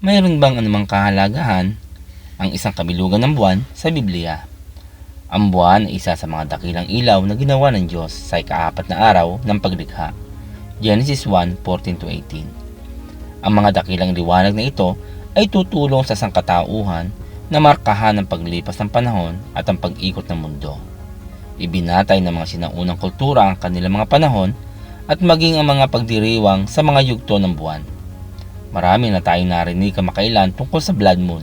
Mayroon bang anumang kahalagahan ang isang kabilugan ng buwan sa Biblia? Ang buwan ay isa sa mga dakilang ilaw na ginawa ng Diyos sa ikaapat na araw ng paglikha. Genesis 1:14-18. Ang mga dakilang liwanag na ito ay tutulong sa sangkatauhan na markahan ang paglipas ng panahon at ang pag-ikot ng mundo. Ibinatay ng mga sinaunang kultura ang kanilang mga panahon at maging ang mga pagdiriwang sa mga yugto ng buwan. Marami na tayong narinig kamakailan tungkol sa blood moon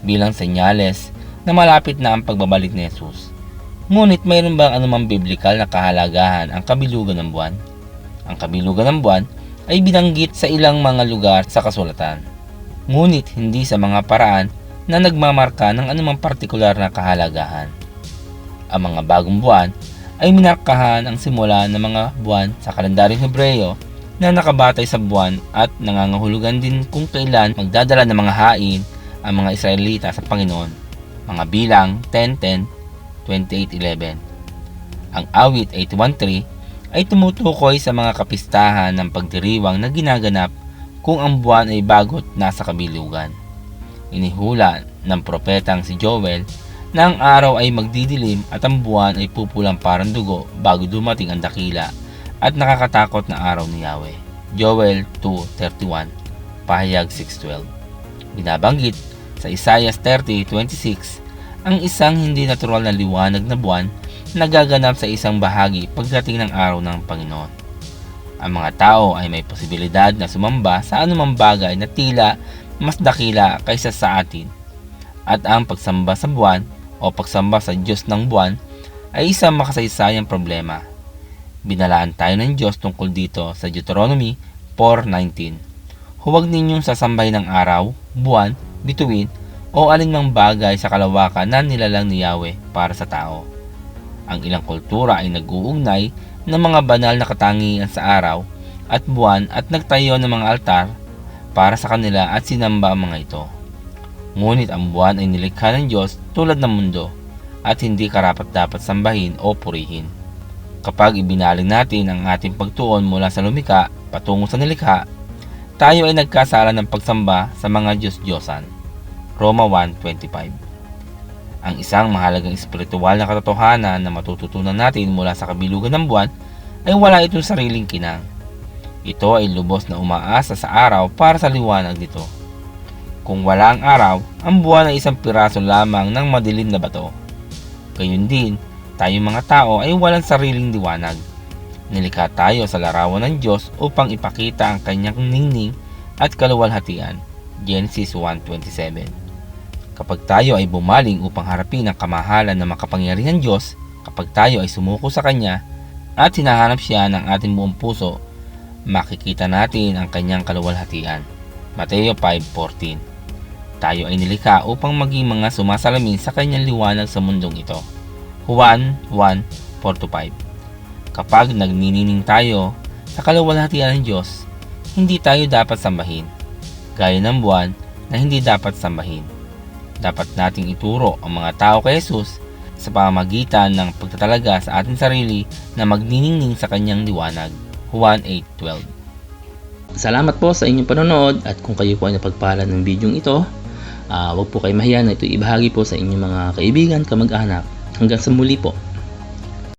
bilang senyales na malapit na ang pagbabalik ni Jesus. Ngunit mayroon bang anumang biblikal na kahalagahan ang kabilugan ng buwan? Ang kabilugan ng buwan ay binanggit sa ilang mga lugar sa kasulatan. Ngunit hindi sa mga paraan na nagmamarka ng anumang partikular na kahalagahan. Ang mga bagong buwan ay minarkahan ang simula ng mga buwan sa kalendaryong Hebreo na nakabatay sa buwan at nangangahulugan din kung kailan magdadala ng mga hain ang mga Israelita sa Panginoon. Mga bilang 10.10, 28.11. Ang awit 813 ay tumutukoy sa mga kapistahan ng pagdiriwang na ginaganap kung ang buwan ay bagot nasa kabilugan. Inihula ng propetang si Joel na ang araw ay magdidilim at ang buwan ay pupulang parang dugo bago dumating ang dakila at nakakatakot na araw ni Yahweh. Joel 2.31 Pahayag 6.12 Binabanggit sa Isaiah 30.26 ang isang hindi natural na liwanag na buwan na gaganap sa isang bahagi pagdating ng araw ng Panginoon. Ang mga tao ay may posibilidad na sumamba sa anumang bagay na tila mas dakila kaysa sa atin at ang pagsamba sa buwan o pagsamba sa Diyos ng buwan ay isang makasaysayang problema. Binalaan tayo ng Diyos tungkol dito sa Deuteronomy 4.19. Huwag ninyong sasambahin ng araw, buwan, bituin, o alinmang bagay sa kalawakan na nilalang ni Yahweh para sa tao. Ang ilang kultura ay nag-uugnay ng mga banal na katangian sa araw at buwan at nagtayo ng mga altar para sa kanila at sinamba ang mga ito. Ngunit ang buwan ay nilikha ng Diyos tulad ng mundo at hindi karapat dapat sambahin o purihin. Kapag ibinaling natin ang ating pagtuon mula sa lumika patungo sa nilikha, tayo ay nagkasala ng pagsamba sa mga Diyos-Diyosan. Roma 1.25 Ang isang mahalagang espiritual na katotohanan na matututunan natin mula sa kabilugan ng buwan ay wala itong sariling kinang. Ito ay lubos na umaasa sa araw para sa liwanag nito. Kung wala ang araw, ang buwan ay isang piraso lamang ng madilim na bato. Gayun din, tayong mga tao ay walang sariling liwanag. Nilikha tayo sa larawan ng Diyos upang ipakita ang kanyang ningning at kaluwalhatian. Genesis 1.27 Kapag tayo ay bumaling upang harapin ang kamahalan ng makapangyarihan Diyos, kapag tayo ay sumuko sa Kanya at hinahanap siya ng ating buong puso, makikita natin ang kanyang kaluwalhatian. Mateo 5.14 Tayo ay nilikha upang maging mga sumasalamin sa kanyang liwanag sa mundong ito. Juan 1.4-5 Kapag nagninining tayo sa kaluwalhatian ng Diyos, hindi tayo dapat sambahin, gaya ng buwan na hindi dapat sambahin. Dapat nating ituro ang mga tao kay Jesus sa pamamagitan ng pagtatalaga sa ating sarili na magniningning sa kanyang liwanag. Juan 8.12 Salamat po sa inyong panonood at kung kayo po ay napagpala ng bidyong ito, ah, huwag po kayo mahiya na ito ibahagi po sa inyong mga kaibigan, kamag-anak. Hanggang sa muli po.